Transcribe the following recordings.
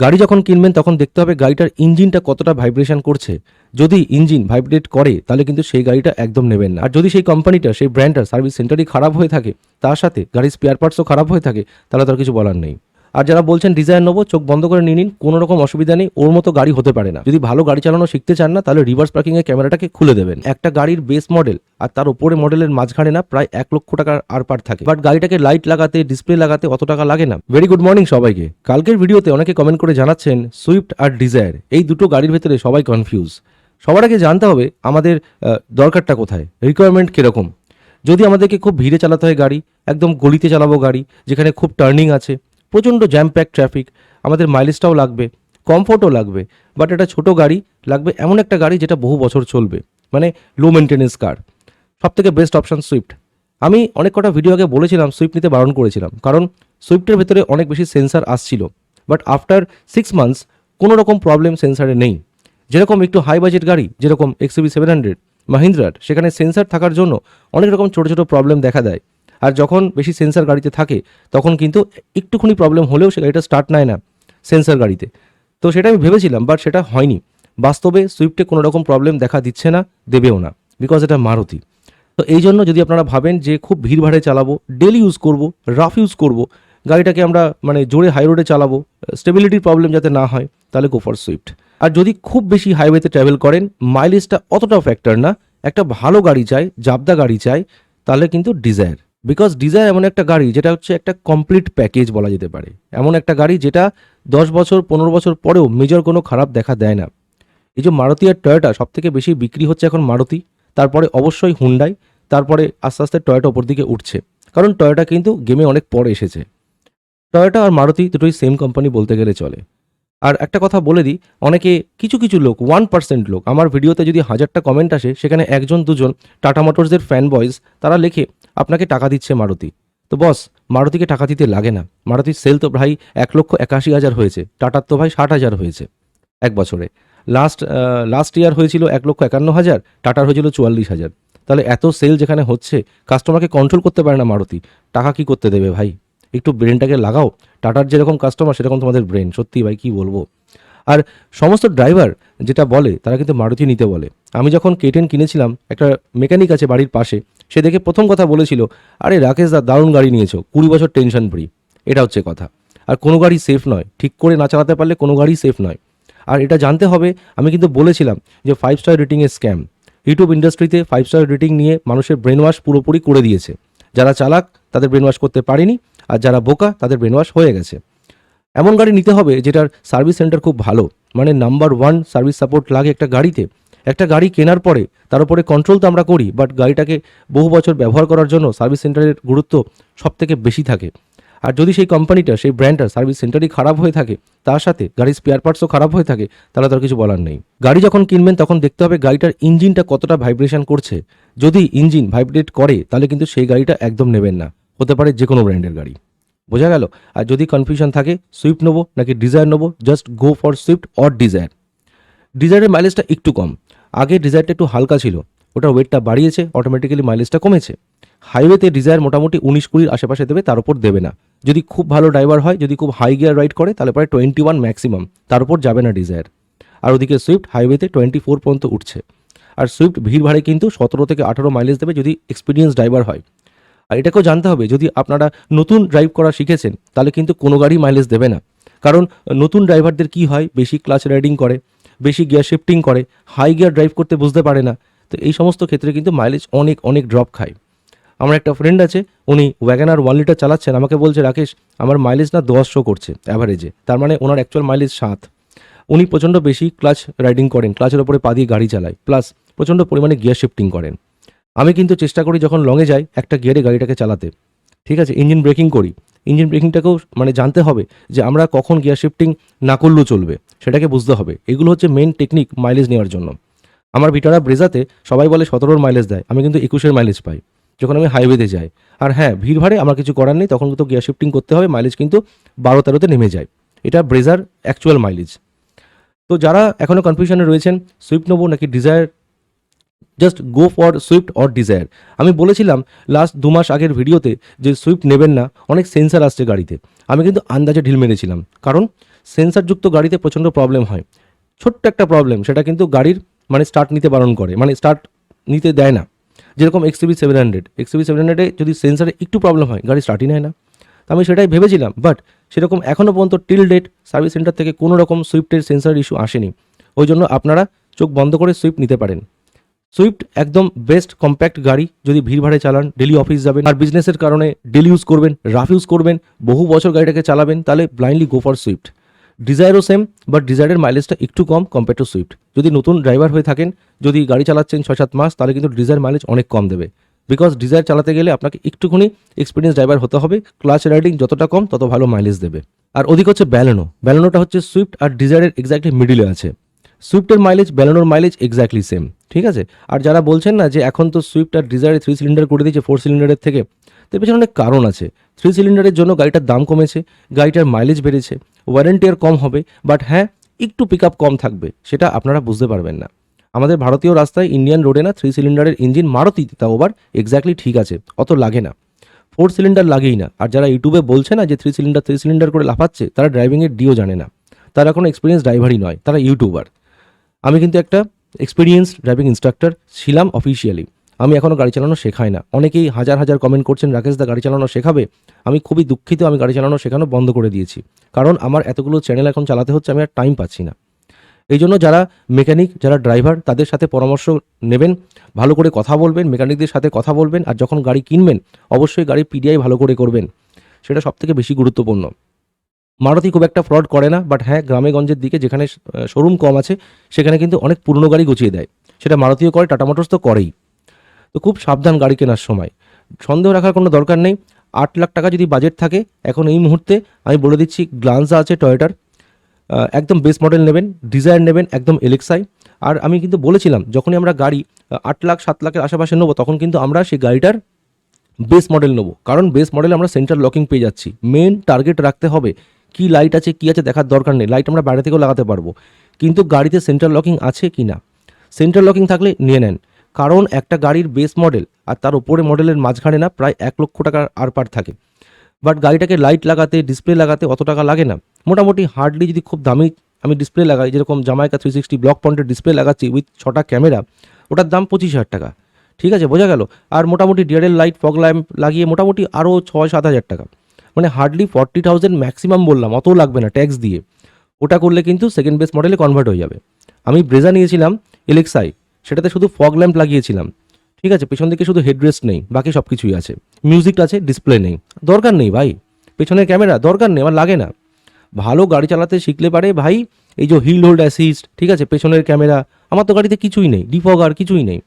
গাড়ি যখন কিনবেন, তখন দেখতে হবে গাড়িটার ইঞ্জিনটা কতটা ভাইব্রেশন করছে। যদি ইঞ্জিন ভাইব্রেট করে, তাহলে কিন্তু সেই গাড়িটা একদম নেবেন না। আর যদি সেই কোম্পানিটা, সেই ব্র্যান্ডটার সার্ভিস সেন্টারই খারাপ হয়ে থাকে, তার সাথে গাড়ির স্পেয়ার পার্টসও খারাপ হয়ে থাকে, তাহলে তার কিছু বলার নেই। আর যারা বলছেন ডিজায়ার নেব, চোখ বন্ধ করে নিয়ে নিন, কোনো রকম অসুবিধা নেই, ওর মতো গাড়ি হতে পারে না। যদি ভালো গাড়ি চালানো শিখতে চান না, তাহলে রিভার্স পার্কিং এর ক্যামেরাটাকে খুলে দেবেন। একটা গাড়ির বেস মডেল আর তার উপরে মডেলের মাঝখানে না প্রায় এক লক্ষ টাকার আর পার থাকে। বাট গাড়িটাকে লাইট লাগাতে, ডিসপ্লে লাগাতে অত টাকা লাগে না। ভেরি গুড মর্নিং সবাইকে। কালকের ভিডিওতে অনেকে কমেন্ট করে জানাচ্ছেন সুইফট আর ডিজায়ার এই দুটো গাড়ির ভেতরে সবাই কনফিউজ সবার আগে জানতে হবে, আমাদের দরকারটা কোথায়? রিকোয়ারমেন্ট কীরকম? যদি আমাদেরকে খুব ভিড়ে চালাতে হয় গাড়ি, একদম গলিতে চালাবো গাড়ি, যেখানে খুব টার্নিং আছে প্রচণ্ড জ্যাম প্যাক ট্রাফিক আমাদের মাইলেজটাও লাগবে কমফোর্টও লাগবে বাট এটা ছোট গাড়ি লাগবে এমন একটা গাড়ি যেটা বহু বছর চলবে মানে লো মেনটেনেন্স কার সব থেকে বেস্ট অপশান সুইফট আমি অনেক কটা ভিডিও আগে বলেছিলাম সুইফট নিতে বারণ করেছিলাম, কারণ সুইফটের ভেতরে অনেক বেশি সেন্সার আসছিল বাট আফটার সিক্স মান্থস কোনো রকম প্রবলেম সেন্সারে নেই। যেরকম একটু হাই বাজেট গাড়ি, যেরকম এক্সিবি সেভেন হান্ড্রেড মাহিন্দ্রার সেখানে সেন্সার থাকার জন্য অনেক রকম ছোটো ছোটো প্রবলেম দেখা দেয়। আর যখন বেশি সেন্সার গাড়িতে থাকে, তখন কিন্তু একটুখানি প্রবলেম হলেও সে গাড়িটা স্টার্ট নেয় না সেন্সার গাড়িতে। তো সেটা আমি ভেবেছিলাম বাট সেটা হয়নি। বাস্তবে সুইফটে কোনো রকম প্রবলেম দেখা দিচ্ছে না, দেবেও না বিকজ এটা মারুতি। তো এই জন্য যদি আপনারা ভাবেন যে খুব ভিড়ভাড়ে চালাবো ডেলি ইউজ করব রাফ ইউজ করব, গাড়িটাকে আমরা মানে জোরে হাই রোডে চালাবো স্টেবিলিটির প্রবলেম যাতে না হয়, তাহলে গো ফর সুইফট আর যদি খুব বেশি হাইওয়েতে ট্রাভেল করেন মাইলেজটা অতটাও ফ্যাক্টর না, একটা ভালো গাড়ি চাই, জাবদা গাড়ি চাই, তাহলে কিন্তু ডিজায়ার বিকজ ডিজায়ার এমন একটা গাড়ি যেটা হচ্ছে একটা কমপ্লিট প্যাকেজ বলা যেতে পারে। এমন একটা গাড়ি যেটা দশ বছর, পনেরো বছর পরেও মেজর কোনো খারাপ দেখা দেয় না। এই যে মারুতি আর টয়োটা সব থেকে বেশি বিক্রি হচ্ছে এখন মারুতি, তারপরে অবশ্যই হুন্ডাই তারপরে আস্তে আস্তে টয়োটা ওপর দিকে উঠছে। কারণ টয়োটা কিন্তু গেমে অনেক পরে এসেছে। টয়োটা আর মারুতি দুটোই সেম কোম্পানি বলতে গেলে চলে। আর একটা কথা বলে দিই, অনেকে কিছু কিছু লোক ওয়ান পার্সেন্ট লোক, আমার ভিডিওতে যদি হাজারটা কমেন্ট আসে, সেখানে একজন, দুজন টাটা মোটরসের ফ্যান বয়েজ তারা লেখে, আপনাকে টাকা দিচ্ছে মারুতি। তো বস মারুতিকে টাকা দিতে লাগে না। মারুতির সেল তো ভাই এক লক্ষ একাশি হাজার হয়েছে টাটার তো ভাই ষাট হাজার হয়েছে এক বছরে। লাস্ট লাস্ট ইয়ার হয়েছিল এক লক্ষ একান্ন হাজার টাটার হয়েছিল চুয়াল্লিশ হাজার। তাহলে এত সেল যেখানে হচ্ছে কাস্টমারকে কন্ট্রোল করতে পারে না মারুতি। টাকা কি করতে দেবে ভাই? একটু ব্রেনটাকে লাগাও। টাটার যেরকম কাস্টমার সেরকম তোমাদের ব্রেন সত্যি ভাই, কী বলব? আর সমস্ত ড্রাইভার যেটা বলে, তারা কিন্তু মারুতি নিতে বলে। আমি যখন কেটেন কিনেছিলাম, একটা মেকানিক আছে বাড়ির পাশে, সে দেখে প্রথম কথা বলেছিল, আরে রাকেশ দা, দারুণ গাড়ি নিয়েছো, কুড়ি বছর টেনশন ফ্রি এটা হচ্ছে কথা। আর কোনো গাড়ি সেফ নয়। ঠিক করে না চালাতে পারলে কোনো গাড়ি সেফ নয়। আর এটা জানতে হবে, আমি কিন্তু বলেছিলাম যে ফাইভ স্টার রেটিংয়ের স্ক্যাম ইউটিউব ইন্ডাস্ট্রিতে ফাইভ স্টার রেটিং নিয়ে মানুষের ব্রেন ওয়াশ পুরোপুরি করে দিয়েছে। যারা চালাক তাদের ব্রেন ওয়াশ করতে পারেনি, আর যারা বোকা, তাদের ব্রেন ওয়াশ হয়ে গেছে। এমন গাড়ি নিতে হবে যেটার সার্ভিস সেন্টার খুব ভালো। মানে নাম্বার ওয়ান সার্ভিস সাপোর্ট লাগে একটা গাড়িতে। একটা গাড়ি কেনার পরে তার উপরে কন্ট্রোল তো আমরা করি বাট গাড়িটাকে বহু বছর ব্যবহার করার জন্য সার্ভিস সেন্টারের গুরুত্ব সব থেকে বেশি থাকে। আর যদি সেই কোম্পানিটা সেই ব্র্যান্ডটার সার্ভিস সেন্টারই খারাপ হয়ে থাকে, তার সাথে গাড়ির স্পেয়ার পার্টসও খারাপ হয়ে থাকে, তাহলে তার কিছু বলার নেই। গাড়ি যখন কিনবেন, তখন দেখতে হবে গাড়িটার ইঞ্জিনটা কতটা ভাইব্রেশন করছে। যদি ইঞ্জিন ভাইব্রেট করে, তাহলে কিন্তু সেই গাড়িটা একদম নেবেন না। হতে পারে যে কোনো ব্র্যান্ডের গাড়ি। বোঝা গেল? আর যদি কনফিউশন থাকে সুইফট নেব নাকি ডিজায়ার নেব just go for Swift or Dzire ডিজায়ারের মাইলেজটা একটু কম। আগে ডিজায়ারটা একটু হালকা ছিল। ওটা ওয়েটটা বাড়িয়েছে অটোমেটিক্যালি মাইলেজটা কমেছে। হাইওয়েতে ডিজায়ার মোটামুটি উনিশ কুড়ির আশেপাশে দেবে, তার উপর দেবে না। যদি খুব ভালো ড্রাইভার হয়, যদি খুব হাই গিয়ার রাইড করে, তাহলে পরে টোয়েন্টি ওয়ান ম্যাক্সিমাম তার উপর যাবে না ডিজায়ার আর ওদিকে সুইফট হাইওয়েতে টোয়েন্টি ফোর পর্যন্ত উঠছে। আর সুইফট ভিড় ভাড়ে কিন্তু সতেরো থেকে আঠারো মাইলেজ দেবে যদি এক্সপিরিয়েন্স ড্রাইভার হয়। আর এটাকেও জানতে হবে, যদি আপনারা নতুন ড্রাইভ করা শিখেছেন, তাহলে কিন্তু কোনো গাড়ি মাইলেজ দেবে না। কারণ নতুন ড্রাইভারদের কি হয়? বেশি ক্লাচ রাইডিং করে, বেশি গিয়ার শিফটিং করে হাই গিয়ার ড্রাইভ করতে বুঝতে পারে না। তো এই সমস্ত ক্ষেত্রে কিন্তু মাইলেজ অনেক অনেক ড্রপ খায়। আমার একটা ফ্রেন্ড আছে, উনি ওয়াগানার ওয়ান লিটার চালাচ্ছেন, আমাকে বলছে, রাকেশ, আমার মাইলেজ না দশ শো করছে অ্যাভারেজে তার মানে ওনার অ্যাকচুয়াল মাইলেজ সাত। উনি প্রচণ্ড বেশি ক্লাচ রাইডিং করেন ক্লাচের ওপরে পা দিয়ে গাড়ি চালায়। প্লাস প্রচণ্ড পরিমাণে গিয়ার শিফটিং করেন। আমি কিন্তু চেষ্টা করি যখন লংয়ে যাই একটা গিয়ারে গাড়িটাকে চালাতে। ঠিক আছে ইঞ্জিন ব্রেকিং করি। ইঞ্জিন ব্রেকিংটাকেও মানে জানতে হবে যে আমরা কখন গিয়ার শিফটিং না করলেও চলবে। সেটাকে বুঝতে হবে। এগুলো হচ্ছে মেন টেকনিক মাইলেজ নেওয়ার জন্য। আমার ভিটারা ব্রেজাতে সবাই বলে সতেরোর মাইলেজ দেয়। আমি কিন্তু একুশের মাইলেজ পাই। যখন আমি হাইওয়েতে যাই। আর হ্যাঁ ভিড় ভাড়ে আমার কিছু করার নেই, তখন কিন্তু গিয়ার শিফটিং করতে হবে মাইলেজ কিন্তু বারো তেরোতে নেমে যায়। এটা ব্রেজার অ্যাকচুয়াল মাইলেজ তো যারা এখনও কনফিউশনে রয়েছেন, সুইফট নেব নাকি Dzire just go for Swift or Dzire আমি বলেছিলাম লাস্ট দু মাস আগের ভিডিওতে যে সুইফট নেবেন না, অনেক সেন্সার আসছে গাড়িতে। আমি কিন্তু আন্দাজে ঢিল মেরেছিলাম। কারণ সেন্সারযুক্ত গাড়িতে প্রচণ্ড প্রবলেম হয়। ছোট্ট একটা প্রবলেম সেটা কিন্তু গাড়ির মানে স্টার্ট নিতে বারণ করে মানে স্টার্ট নিতে দেয় না। যেরকম এক্সিবি সেভেন হান্ড্রেড এক্সিবি সেভেন হান্ড্রেডে যদি সেন্সারে একটু প্রবলেম হয়, গাড়ি স্টার্টই নেয় না। তো আমি সেটাই ভেবেছিলাম বাট সেরকম এখনও পর্যন্ত টিল ডেট সার্ভিস সেন্টার থেকে কোনো রকম সুইফটের সেন্সার ইস্যু আসেনি। ওই জন্য আপনারা চোখ বন্ধ করে সুইফট নিতে পারেন। সুইফট একদম বেস্ট কম্প্যাক্ট গাড়ি। যদি ভিড়ভাড়ে চালান ডেলি অফিস যাবেন, আর বিজনেসের কারণে ডেলি ইউজ করবেন রাফ ইউজ করবেন, বহু বছর গাড়িটাকে চালাবেন, তাহলে ব্লাইন্ডলি গো ফর সুইফট ডিজায়ারও সেম বাট ডিজায়ারের মাইলেজটা একটু কম কম্পেয়ার টু সুইফট যদি নতুন ড্রাইভার হয়ে থাকেন, যদি গাড়ি চালাচ্ছেন ছয় সাত মাস, তাহলে কিন্তু ডিজায়ার মাইলেজ অনেক কম দেবে। বিকজ ডিজায়ার চালাতে গেলে আপনাকে একটুখানি এক্সপিরিয়েন্স ড্রাইভার হতে হবে ক্লাচ রাইডিং যতটা কম, তত ভালো মাইলেজ দেবে। আর ওদিকে হচ্ছে ব্যালেনো ব্যালেনোটা হচ্ছে সুইফট আর ডিজায়ারের এক্স্যাক্টলি মিডিলে আছে। সুইফটের মাইলেজ ব্যালেনোর মাইলেজ এক্স্যাক্টলি সেম ঠিক আছে? আর যারা বলছেন না যে এখন তো সুইফট আর ডিজায়ারে থ্রি সিলিন্ডার করে দিয়েছে ফোর সিলিন্ডারের থেকে তার পেছনে অনেক কারণ আছে। থ্রি সিলিন্ডারের জন্য গাড়িটার দাম কমেছে, গাড়িটার মাইলেজ বেড়েছে ওয়ারেন্টি আর কম হবে বাট হ্যাঁ একটু পিক কম থাকবে, সেটা আপনারা বুঝতে পারবেন না। আমাদের ভারতীয় রাস্তায় ইন্ডিয়ান রোডে না থ্রি সিলিন্ডারের ইঞ্জিন মারুতি, তাও আবার এক্স্যাক্টলি ঠিক আছে, অত লাগে না। ফোর সিলিন্ডার লাগেই না, আর যারা ইউটিউবে বলছে না যে থ্রি সিলিন্ডার থ্রি সিলিন্ডার করে লাফাচ্ছে, তারা ড্রাইভিংয়ের ডিও জানে না। তারা কোনো এক্সপিরিয়েন্স ড্রাইভারই নয়, তারা ইউটিউবার আমি কিন্তু একটা এক্সপিরিয়েন্স ড্রাইভিং ইনস্ট্রাক্টর ছিলাম অফিসিয়ালি আমি এখনও গাড়ি চালানো শেখাই না। অনেকেই হাজার হাজার কমেন্ট করছেন, রাকেশ দা গাড়ি চালানো শেখাবে? আমি খুবই দুঃখিত, আমি গাড়ি চালানো শেখানো বন্ধ করে দিয়েছি। কারণ আমার এতগুলো চ্যানেল এখন চালাতে হচ্ছে, আমি আর টাইম পাচ্ছি না। এই জন্য যারা মেকানিক যারা ড্রাইভার তাদের সাথে পরামর্শ নেবেন, ভালো করে কথা বলবেন মেকানিকদের সাথে কথা বলবেন, আর যখন গাড়ি কিনবেন, অবশ্যই গাড়ির পিডিআই ভালো করে করবেন। সেটা সবথেকে বেশি গুরুত্বপূর্ণ। মারুতি খুব একটা ফ্রড করে না বাট হ্যাঁ গ্রামে গঞ্জের দিকে যেখানে শোরুম কম আছে, সেখানে কিন্তু অনেক পুরনো গাড়ি গুছিয়ে দেয়। সেটা মারুতিও করে টাটা মোটরস তো করেই। তো খুব সাবধান গাড়ি কেনার সময়। সন্দেহ রাখার কোনো দরকার নেই। আট লাখ টাকা যদি বাজেট থাকে, এখন এই মুহূর্তে আমি বলে দিচ্ছি গ্লান্সা আছে টয়োটার একদম বেস মডেল নেবেন ডিজায়ার নেবেন, একদম এলেক্সাই আর আমি কিন্তু বলেছিলাম, যখনই আমরা গাড়ি আট লাখ, সাত লাখের আশেপাশে নেব, তখন কিন্তু আমরা সেই গাড়িটার বেস মডেল নেব। কারণ বেস মডেলে আমরা সেন্টার লকিং পেয়ে যাচ্ছি। মেন টার্গেট রাখতে হবে। কি লাইট আছে, কি আছে দেখার দরকার নেই। লাইট আমরা বাইরে থেকেও লাগাতে পারব। কিন্তু গাড়িতে সেন্ট্রাল লকিং আছে কি না? সেন্ট্রাল লকিং থাকলে নিয়ে নেন। কারণ একটা গাড়ির বেস মডেল আর তার উপরে মডেলের মাঝখানে না প্রায় এক লক্ষ টাকার আর পার থাকে। বাট গাড়িটাকে লাইট লাগাতে ডিসপ্লে লাগাতে অত টাকা লাগে না। মোটামুটি হার্ডলি যদি খুব দামি আমি ডিসপ্লে লাগাই, যেরকম জামাইকা থ্রি সিক্সটি ব্লক পয়েন্টের ডিসপ্লে লাগাচ্ছি উইথ ছটা ক্যামেরা ওটার দাম পঁচিশ হাজার টাকা। ঠিক আছে, বোঝা গেল? আর মোটামুটি ডিআরএল লাইট ফগ ল্যাম্প লাগিয়ে মোটামুটি আরও ছয় সাত হাজার টাকা। মানে হার্ডলি ফর্টি থাউজেন্ড ম্যাক্সিমাম বললাম, অতও লাগবে না ট্যাক্স দিয়ে। ওটা করলে কিন্তু সেকেন্ড বেস মডেলে কনভার্ট হয়ে যাবে। আমি ব্রেজা নিয়েছিলাম এলেক্সাই সেটাতে শুধু ফগ ল্যাম্প লাগিয়েছিলাম। ঠিক আছে, পেছন দিকে শুধু হেডরেস্ট নেই, বাকি সব কিছুই আছে। মিউজিকটা আছে ডিসপ্লে নেই। দরকার নেই ভাই। পেছনের ক্যামেরা দরকার নেই, আমার লাগে না। ভালো গাড়ি চালাতে শিখলে পারে ভাই, এই যে হিল হোল্ড অ্যাসিস্ট ঠিক আছে, পেছনের ক্যামেরা আমার তো গাড়িতে কিছুই নেই ডিফগার কিছুই নেই।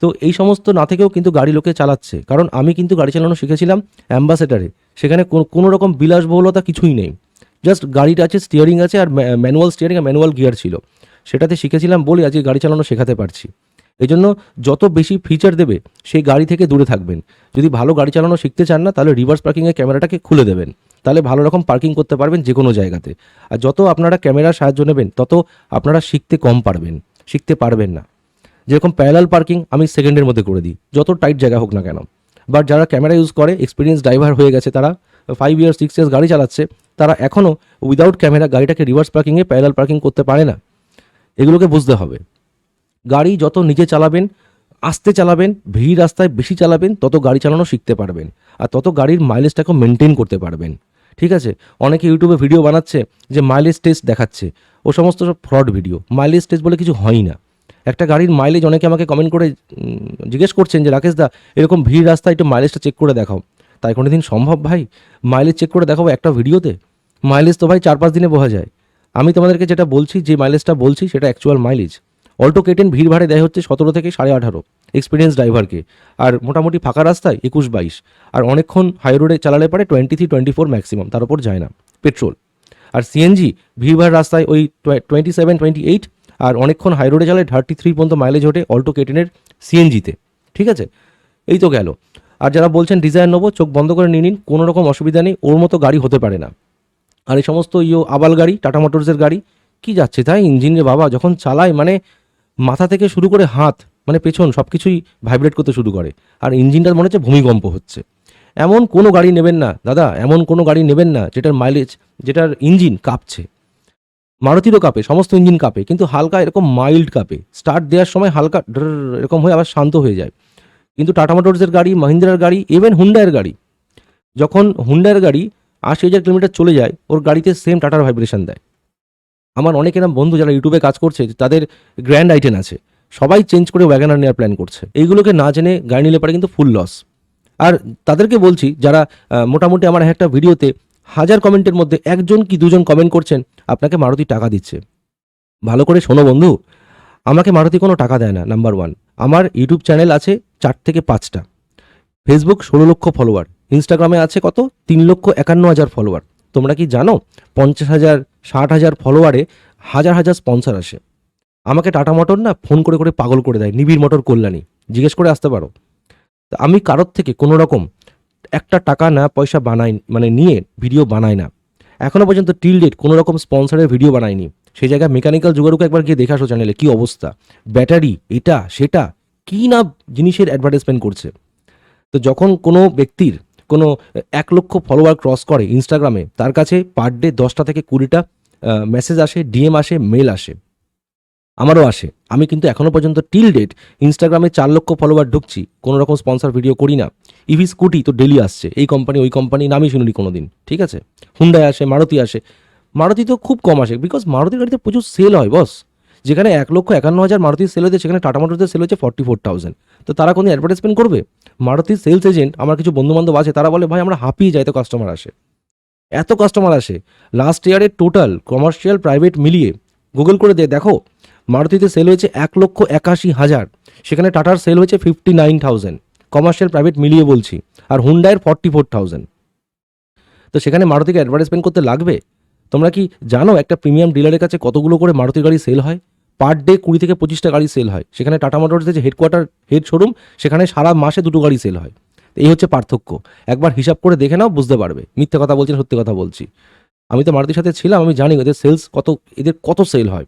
তো এই সমস্ত না থেকেও কিন্তু গাড়ি লোকে চালাচ্ছে। কারণ আমি কিন্তু গাড়ি চালানো শিখেছিলাম অ্যাম্বাসেডারে সেখানে কোনো- রকম বিলাসবহুলতা কিছুই নেই। জাস্ট গাড়িটা আছে স্টিয়ারিং আছে আর ম্যানুয়াল স্টিয়ারিং আর ম্যানুয়াল গিয়ার ছিল। সেটাতে শিখেছিলাম বলে আজকে গাড়ি চালানো শেখাতে পারছি। এই জন্য যত বেশি ফিচার দেবে, সেই গাড়ি থেকে দূরে থাকবেন। যদি ভালো গাড়ি চালানো শিখতে চান না, তাহলে রিভার্স পার্কিংয়ের ক্যামেরাটাকে খুলে দেবেন। তাহলে ভালো রকম পার্কিং করতে পারবেন যে কোনো জায়গাতে। আর যত আপনারা ক্যামেরার সাহায্য নেবেন, তত আপনারা শিখতে কম পারবেন, শিখতে পারবেন না। যেরকম প্যারালাল পার্কিং আমি সেকেন্ডের মধ্যে করে দিই, যত টাইট জায়গা হোক না কেন। বাট যারা ক্যামেরা ইউজ করে এক্সপিরিয়েন্স ড্রাইভার হয়ে গেছে তারা ফাইভ ইয়ার্স সিক্স ইয়ার্স গাড়ি চালাচ্ছে, তারা এখনও উইদাউট ক্যামেরা গাড়িটাকে রিভার্স পার্কিংয়ে প্যারালাল পার্কিং করতে পারে না। এগুলোকে বুঝতে হবে। গাড়ি যত নিজে চালাবেন, আস্তে চালাবেন, ভিড় রাস্তায় বেশি চালাবেন, তত গাড়ি চালানো শিখতে পারবেন। আর তত গাড়ির মাইলেজটাকে মেনটেন করতে পারবেন। ঠিক আছে? অনেকে ইউটিউবে ভিডিও বানাচ্ছে যে মাইলেজ টেস্ট দেখাচ্ছে। ও সমস্ত সব ফ্রড ভিডিও মাইলেজ টেস্ট বলে কিছু হয় না। একটা গাড়ির মাইলেজ অনেকে আমাকে কমেন্ট করে জিজ্ঞেস করছেন যে, রাকেশ দা, এরকম ভিড় রাস্তায় একটু মাইলেজটা চেক করে দেখাও। তাই কোনো দিন সম্ভব ভাই? মাইলেজ চেক করে দেখাবো একটা ভিডিওতে? মাইলেজ তো ভাই চার পাঁচ দিনে বোঝা যায়। আমি তোমাদেরকে যেটা বলছি, যে মাইলেজটা বলছি, সেটা অ্যাকচুয়াল মাইলেজ অল্টো কেটেন ভিড় ভাড়ে দেয় হচ্ছে সতেরো থেকে সাড়ে আঠারো এক্সপিরিয়েন্স ড্রাইভারকে আর মোটামুটি ফাঁকা রাস্তায় একুশ বাইশ। আর অনেকক্ষণ হাই রোডে চালালে পারে twenty three twenty four maximum তার উপর যায় না। পেট্রোল আর সিএনজি ভিড়ভাড় রাস্তায় ওই টোয়েন্টি সেভেন টোয়েন্টি এইট আর অনেকক্ষণ হাই রোডে চালায় থার্টি থ্রি পর্যন্ত মাইলেজ ওঠে অল্টো কেটেনের সিএনজিতে ঠিক আছে? এই তো গেল। আর যারা বলছেন ডিজায়ার নেব, চোখ বন্ধ করে নিয়ে নিন, কোনো রকম অসুবিধা নেই, ওর মতো গাড়ি হতে পারে না। আর এই সমস্ত ইয়ো আবাল গাড়ি টাটা মোটরসের গাড়ি, কি যাচ্ছে তাই? ইঞ্জিন রে বাবা, যখন চালায় মানে মাথা থেকে শুরু করে হাত মানে পেছন সব কিছুই ভাইব্রেট করতে শুরু করে। আর ইঞ্জিনটার মনে হচ্ছে ভূমিকম্প হচ্ছে। এমন কোনো গাড়ি নেবেন না, দাদা, এমন কোনো গাড়ি নেবেন না, যেটার মাইলেজ যেটার ইঞ্জিন কাঁপছে। মারুতিরও কাঁপে, সমস্ত ইঞ্জিন কাঁপে, কিন্তু হালকা এরকম মাইল্ড কাঁপে। স্টার্ট দেওয়ার সময় হালকা এরকম হয়ে আবার শান্ত হয়ে যায়। কিন্তু টাটা মোটরসের গাড়ি মাহিন্দ্রার গাড়ি ইভেন হুন্ডায়ের গাড়ি, যখন হুন্ডায়ের গাড়ি আশি হাজার কিলোমিটার চলে যায়, ওর গাড়িতে সেম টাটার ভাইব্রেশন দেয়। আমার অনেক এরকম বন্ধু যারা ইউটিউবে কাজ করছে, তাদের গ্র্যান্ড আইটেন আছে। সবাই চেঞ্জ করে ওয়াগানার নেওয়ার প্ল্যান করছে। এইগুলোকে না জেনে গাড়ি নিলে পারে কিন্তু ফুল লস আর তাদেরকে বলছি, যারা মোটামুটি আমার একটা ভিডিওতে হাজার কমেন্টের মধ্যে একজন কি দুজন কমেন্ট করছেন, আপনাকে মারুতি টাকা দিচ্ছে। ভালো করে শোনো বন্ধু, আমাকে মারুতি কোনো টাকা দেয় না নাম্বার ওয়ান আমার ইউটিউব চ্যানেল আছে চার থেকে পাঁচটা। ফেসবুক ষোলো লক্ষ ফলোয়ার ইনস্টাগ্রামে আছে কত? তিন লক্ষ একান্ন হাজার ফলোয়ার তোমরা কি জানো, পঞ্চাশ হাজার, ষাট হাজার ফলোয়ারে হাজার হাজার স্পন্সর আসে। আমাকে টাটা মোটর না ফোন করে করে পাগল করে দেয়, নিবিড় মোটর কল্যাণী। জিজ্ঞেস করে আসতে পারো। আমি কারোর থেকে কোনো রকম একটা টাকা না, পয়সা বানাই মানে নিয়ে ভিডিও বানায় না। এখনও পর্যন্ত টিল ডেট কোনো রকম স্পন্সরের ভিডিও বানায়নি। সেই জায়গায় মেকানিক্যাল যুগারুকে একবার গিয়ে দেখে আসো চ্যানেলে কী অবস্থা? ব্যাটারি এটা, সেটা, কী না জিনিসের অ্যাডভার্টাইজমেন্ট করছে? তো যখন কোনো ব্যক্তির কোনো এক লক্ষ ফলোয়ার ক্রস করে ইনস্টাগ্রামে তার কাছে পার ডে দশটা থেকে কুড়িটা মেসেজ আসে ডিএম আসে মেল আসে। আমারও আসে। আমি কিন্তু এখনও পর্যন্ত টিল ডেট ইনস্টাগ্রামে চার লক্ষ ফলোয়ার ঢুকছি, কোনো রকম স্পন্সর ভিডিও করি না। ইভি স্কুটি তো ডেলি আসছে, এই কোম্পানি ওই কোম্পানি নামই শুনিনি কোনো দিন ঠিক আছে? হুন্ডাই আসে মারুতি আসে। মারুতি তো খুব কম আসে বিকজ মারুতির গাড়িতে প্রচুর সেল হয় বস যেখানে এক লক্ষ একান্ন হাজার মারুতির সেল হয়েছে, সেখানে টাটা মোটরসের সেল হচ্ছে ফর্টি ফোর থাউজেন্ড তো তারা কোনো অ্যাডভার্টাইজমেন্ট করবে? মারুতির সেলস এজেন্ট আমার কিছু বন্ধু বান্ধব আছে, তারা বলে, ভাই, আমরা হাঁপিয়ে যাই তো কাস্টমার আসে। এত কাস্টমার আসে। লাস্ট ইয়ারে টোটাল কমার্শিয়াল প্রাইভেট মিলিয়ে গুগল করে দিয়ে দেখো মারুতিতে সেল হয়েছে এক লক্ষ একাশি হাজার। সেখানে টাটার সেল হয়েছে fifty nine thousand commercial private মিলিয়ে বলছি। আর হুন্ডায়ের ফর্টি ফোর থাউজেন্ড তো সেখানে মারুতিকে অ্যাডভার্টাইজমেন্ট করতে লাগবে? তোমরা কি জানো একটা প্রিমিয়াম ডিলারের কাছে কতগুলো করে মারুতি গাড়ি সেল হয়? পার ডে কুড়ি থেকে পঁচিশটা গাড়ি সেল হয়। সেখানে টাটা মোটরসের যে হেডকোয়ার্টার হেড শোরুম সেখানে সারা মাসে দুটো গাড়ি সেল হয়। এই হচ্ছে পার্থক্য। একবার হিসাব করে দেখে নাও, বুঝতে পারবে। মিথ্যে কথা বলছি সত্যি কথা বলছি। আমি তো মারুতির সাথে ছিলাম, আমি জানি ওদের সেলস কত, এদের কত সেল হয়।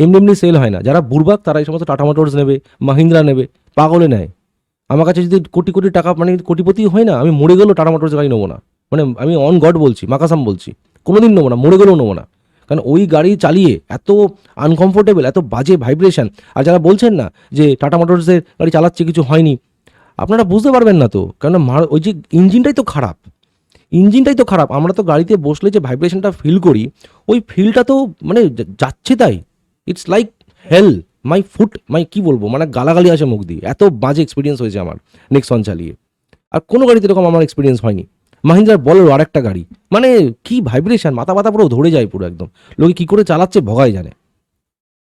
এমনি এমনি সেল হয় না। যারা বুর্বাক তারা এই সমস্ত টাটা মোটরস নেবে মাহিন্দ্রা নেবে পাগলে নেয়। আমার কাছে যদি কোটি কোটি টাকা মানে কোটিপতি হয় না, আমি মরে গেলেও টাটা মোটরস গাড়ি নেব না। মানে আমি অন গড বলছি, মাকাসাম বলছি। কোনোদিন নেব না, মরে গেলেও নেব না। কারণ ওই গাড়ি চালিয়ে এত আনকমফোর্টেবল এত বাজে ভাইব্রেশন আর যারা বলছেন না যে টাটা মোটরসের গাড়ি চালাচ্ছে, কিছু হয়নি, আপনারা বুঝতে পারবেন না তো। মার- ওই যে ইঞ্জিনটাই তো খারাপ। ইঞ্জিনটাই তো খারাপ। আমরা তো গাড়িতে বসলে যে ভাইব্রেশনটা ফিল করি, ওই ফিলটা তো মানে যাচ্ছে তাই। It's like hell my foot my কি বলব? মানে গালাগালি আসে মুখ দিয়ে। এত বাজে এক্সপিরিয়েন্স হয়েছে আমার নেক্সন চালিয়ে। আর কোনো গাড়িতে এরকম আমার এক্সপিরিয়েন্স হয়নি। মাহিন্দ্রার বলো আর একটা গাড়ি। মানে কি ভাইব্রেশন মাথা মাথা পুরো ধরে যায় পুরো একদম। লোকে কি করে চালাচ্ছে ভগাই জানে।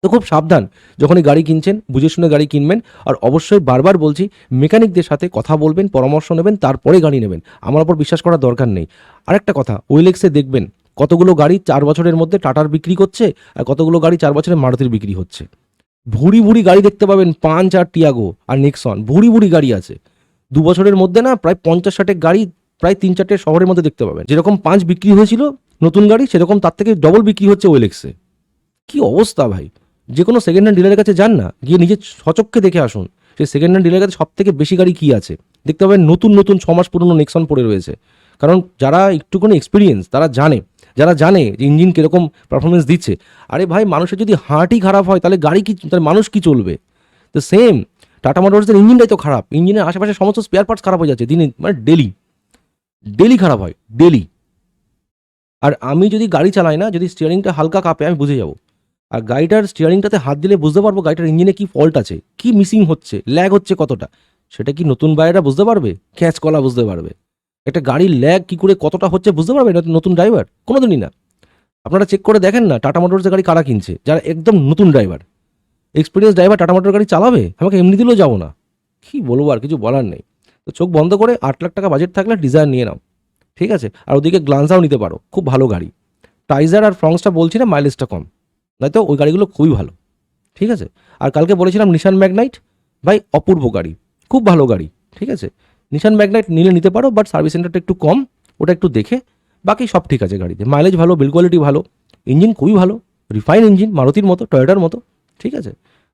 তো খুব সাবধান, যখনই গাড়ি কিনছেন, বুঝে শুনে গাড়ি কিনবেন। আর অবশ্যই বারবার বলছি মেকানিকদের সাথে কথা বলবেন, পরামর্শ নেবেন, তারপরে গাড়ি নেবেন। আমার ওপর বিশ্বাস করার দরকার নেই। আরেকটা কথা ওয়েলেক্সে দেখবেন কতগুলো গাড়ি চার বছরের মধ্যে টাটার বিক্রি করছে আর কতগুলো গাড়ি চার বছরে মারুতির বিক্রি হচ্ছে? ভুড়ি ভুড়ি গাড়ি দেখতে পাবেন পাঁচ আর টিয়াগো আর নেক্সন। ভুড়ি ভুড়ি গাড়ি আছে। দু বছরের মধ্যে না প্রায় পঞ্চাশ ষাটের গাড়ি প্রায় তিন চারটে শহরের মধ্যে দেখতে পাবেন। যেরকম পাঁচ বিক্রি হয়েছিল, নতুন গাড়ি, সেরকম তার থেকে ডবল বিক্রি হচ্ছে ওয়েলেক্সে। কি অবস্থা ভাই? যে কোনো সেকেন্ড হ্যান্ড ডিলারের কাছে যান না, গিয়ে নিজের সচক্ষে দেখে আসুন সেই সেকেন্ড হ্যান্ড ডিলারের কাছে সব থেকে বেশি গাড়ি কী আছে। দেখতে পাবেন নতুন নতুন ছ মাস পুরনো নেক্সন পড়ে রয়েছে। কারণ যারা একটুখানি এক্সপিরিয়েন্স তারা জানে যারা জানে যে ইঞ্জিন কীরকম পারফরমেন্স দিচ্ছে, আরে ভাই মানুষের যদি হার্টই খারাপ হয়, তাহলে গাড়ি কি, তাহলে মানুষ কি চলবে? তো সেম টাটা মোটরসের ইঞ্জিনটাই তো খারাপ। ইঞ্জিনের আশেপাশে সমস্ত স্পেয়ার পার্টস খারাপ হয়ে যাচ্ছে দিনে মানে ডেলি ডেলি খারাপ হয় ডেলি আর আমি যদি গাড়ি চালাই না, যদি স্টিয়ারিংটা হালকা কাঁপে, আমি বুঝে যাব। আর গাড়িটার স্টিয়ারিংটাতে হাত দিলে বুঝতে পারব গাড়িটার ইঞ্জিনে কি ফল্ট আছে, কি মিসিং হচ্ছে ল্যাগ হচ্ছে কতটা। সেটা কি নতুন বাইরেরা বুঝতে পারবে? ক্যাচ কলা বুঝতে পারবে। একটা গাড়ির ল্যাগ কি করে কতটা হচ্ছে বুঝতে পারবে নতুন- নতুন ড্রাইভার কোনোদিনই না। আপনারা চেক করে দেখেন না টাটা মোটরসের গাড়ি কারা কিনছে, যারা একদম নতুন driver experience driver Tata motor গাড়ি চালাবে? আমাকে এমনি দিলেও যাব না। কি বলব আর কিছু বলার নেই। তো চোখ বন্ধ করে আট লাখ টাকা বাজেট থাকলে ডিজায়ার নিয়ে নাও। ঠিক আছে? আর ওদিকে গ্লান্সাও নিতে পারো, খুব ভালো গাড়ি। টাইজার আর ফ্রংসটা বলছি না মাইলেজটা কম। নয়তো ওই গাড়িগুলো খুবই ভালো। ঠিক আছে? আর কালকে বলেছিলাম নিশান ম্যাগনাইট ভাই অপূর্ব গাড়ি, খুব ভালো গাড়ি। ঠিক আছে? নিশান ম্যাগনাইট নিলে নিতে পারো বাট সার্ভিস সেন্টারটা একটু কম, ওটা একটু দেখে, বাকি সব ঠিক আছে গাড়িতে। মাইলেজ ভালো বিল কোয়ালিটি ভালো ইঞ্জিন খুবই ভালো রিফাইন ইঞ্জিন মারুতির মতো টয়োটার মতো, ঠিক আছে?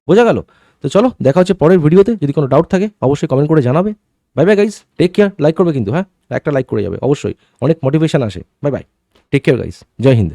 বোঝা গেল? তো চলো, দেখা হচ্ছে পরের ভিডিওতে যদি কোনো ডাউট থাকে, অবশ্যই কমেন্ট করে জানাবে। Bye bye guys take care like করবে কিন্তু হ্যাঁ? একটা লাইক করে যাবে, অবশ্যই। অনেক মোটিভেশন আসে। Bye bye take care guys Jai Hind.